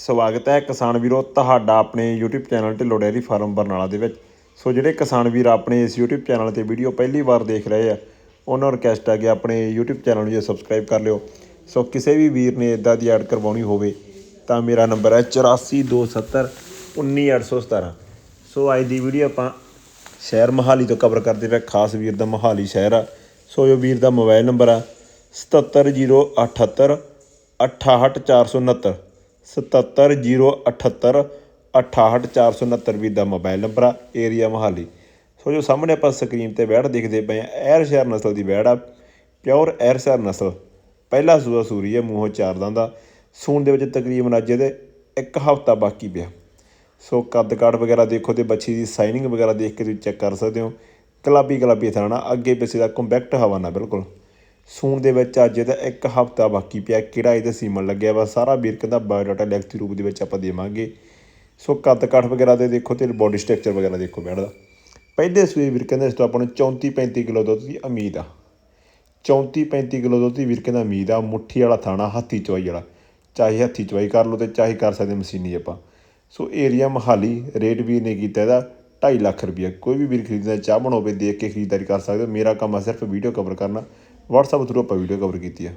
ਸਵਾਗਤ ਹੈ ਕਿਸਾਨ ਵੀਰੋ ਤੁਹਾਡਾ ਆਪਣੇ YouTube channel Dhillon dairy farm Barnala ਦੇ ਵਿੱਚ। ਸੋ ਜਿਹੜੇ ਕਿਸਾਨ ਵੀਰ ਆਪਣੇ ਇਸ YouTube ਚੈਨਲ ਤੇ ਵੀਡੀਓ ਪਹਿਲੀ ਵਾਰ ਦੇਖ ਰਹੇ ਆ, ਉਹਨਾਂ ਨੂੰ ਰਿਕਵੈਸਟ ਆ ਕਿ ਆਪਣੇ YouTube ਚੈਨਲ ਨੂੰ ਜੇ ਸਬਸਕ੍ਰਾਈਬ ਕਰ ਲਿਓ। ਸੋ ਕਿਸੇ ਵੀ ਵੀਰ ਨੇ ਇਦਾਂ ਦੀ ਐਡ ਕਰਵਾਉਣੀ ਹੋਵੇ, ਤਾਂ ਮੇਰਾ ਨੰਬਰ ਹੈ 8427 19817 ਸੋ ਅੱਜ ਦੀ ਵੀਡੀਓ ਆਪਾਂ ਸ਼ਹਿਰ ਮਹਾਲੀ ਤੋਂ ਕਵਰ ਕਰਦੇ ਪਏ ਖਾਸ ਵੀਰ ਦਾ ਮਹਾਲੀ ਸ਼ਹਿਰ ਆ। ਸੋ ਜੋ ਵੀਰ ਦਾ ਮੋਬਾਈਲ ਨੰਬਰ ਆ 77078 68469 77078 68469 ਵੀਰ ਦਾ ਮੋਬਾਈਲ ਨੰਬਰ ਆ ਏਰੀਆ ਮਹਾਲੀ। ਸੋ ਜੋ ਸਾਹਮਣੇ ਆਪਾਂ ਸਕਰੀਨ ਤੇ ਬੈੜ ਦੇਖਦੇ ਪਏ ਆ, ਐਰ ਸ਼ਹਿਰ ਨਸਲ ਦੀ ਬੈੜ ਆ ਪਿਓਰ ਐਰ ਸ਼ਹਿਰ ਨਸਲ। ਪਹਿਲਾ ਸੂਆ ਸੂਰੀ ਹੈ ਮੂੰਹੋਂ ਚਾਰ ਦਾ ਸੂਣ ਦੇ ਵਿੱਚ ਤਕਰੀਬਨ ਅੱਜ ਇਹਦੇ ਇੱਕ ਹਫ਼ਤਾ ਬਾਕੀ ਪਿਆ। ਸੋ ਕੱਦ ਕਾਠ ਵਗੈਰਾ ਦੇਖੋ ਤੇ ਬੱਚੀ ਦੀ ਸਾਈਨਿੰਗ ਵਗੈਰਾ ਦੇਖ ਕੇ ਤੁਸੀਂ ਚੈੱਕ ਕਰ ਸਕਦੇ ਹੋ। ਕਲਾਬੀ ਕਲਾਬੀ ਥਾਣਾ, ਅੱਗੇ ਪਿੱਛੇ ਦਾ ਕੰਪੈਕਟ ਹਵਾਨਾ, ਬਿਲਕੁਲ। ਸੂਣ ਦੇ ਵਿੱਚ ਅੱਜ ਇਹਦਾ ਇੱਕ ਹਫ਼ਤਾ ਬਾਕੀ ਪਿਆ। ਕਿਹੜਾ ਇਹਦਾ ਸੀਮਨ ਲੱਗਿਆ ਵਾ? ਸਾਰਾ ਵੀਰ ਕਹਿੰਦਾ ਬਾਇਓਡਾਟਾ ਲਿਖਤੀ ਰੂਪ ਦੇ ਵਿੱਚ ਆਪਾਂ ਦੇਵਾਂਗੇ। ਸੋ ਕੱਦ ਕਾਠ ਵਗੈਰਾ ਦੇ ਦੇਖੋ ਤੇ ਬੋਡੀ ਸਟਰਕਚਰ ਵਗੈਰਾ ਦੇਖੋ ਬੈਠਦਾ ਪਹਿਲੇ ਸੂਏ ਵੀਰ ਕਹਿੰਦੇ ਇਸ ਤੋਂ ਆਪਾਂ ਨੂੰ 34 35 ਕਿਲੋ ਦੁੱਧ ਦੀ ਉਮੀਦ ਆ। 34 35 ਕਿਲੋ ਦੁੱਧ ਦੀ ਵੀਰ ਕਹਿੰਦਾ ਉਮੀਦ ਆ। ਮੁੱਠੀ ਵਾਲਾ ਥਾਣਾ, ਹੱਥੀ ਚਵਾਈ ਵਾਲਾ। ਚਾਹੇ ਹੱਥੀ ਚਵਾਈ ਕਰ ਲਓ ਤੇ ਚਾਹੇ ਕਰ ਸਕਦੇ ਮਸ਼ੀਨੀ ਆਪਾਂ। ਸੋ ਏਰੀਆ ਮਹਾਲੀ ਰੇਟ ਵੀਰ ਨੇ ਕੀਤਾ ਇਹਦਾ 2.5 ਲੱਖ ਰੁਪਇਆ ਕੋਈ ਵੀ ਵੀਰ ਖਰੀਦਣਾ ਚਾਹ ਬਣਾਵੇ ਦੇਖ ਕੇ ਖਰੀਦਦਾਰੀ ਕਰ ਸਕਦੇ ਹੋ। ਮੇਰਾ ਕੰਮ ਆ ਸਿਰਫ ਵੀਡੀਓ ਕਵਰ ਕਰਨਾ। ਵਟਸਐਪ ਥਰੂ ਆਪਾਂ ਵੀਡੀਓ ਕਵਰ ਕੀਤੀ ਆ।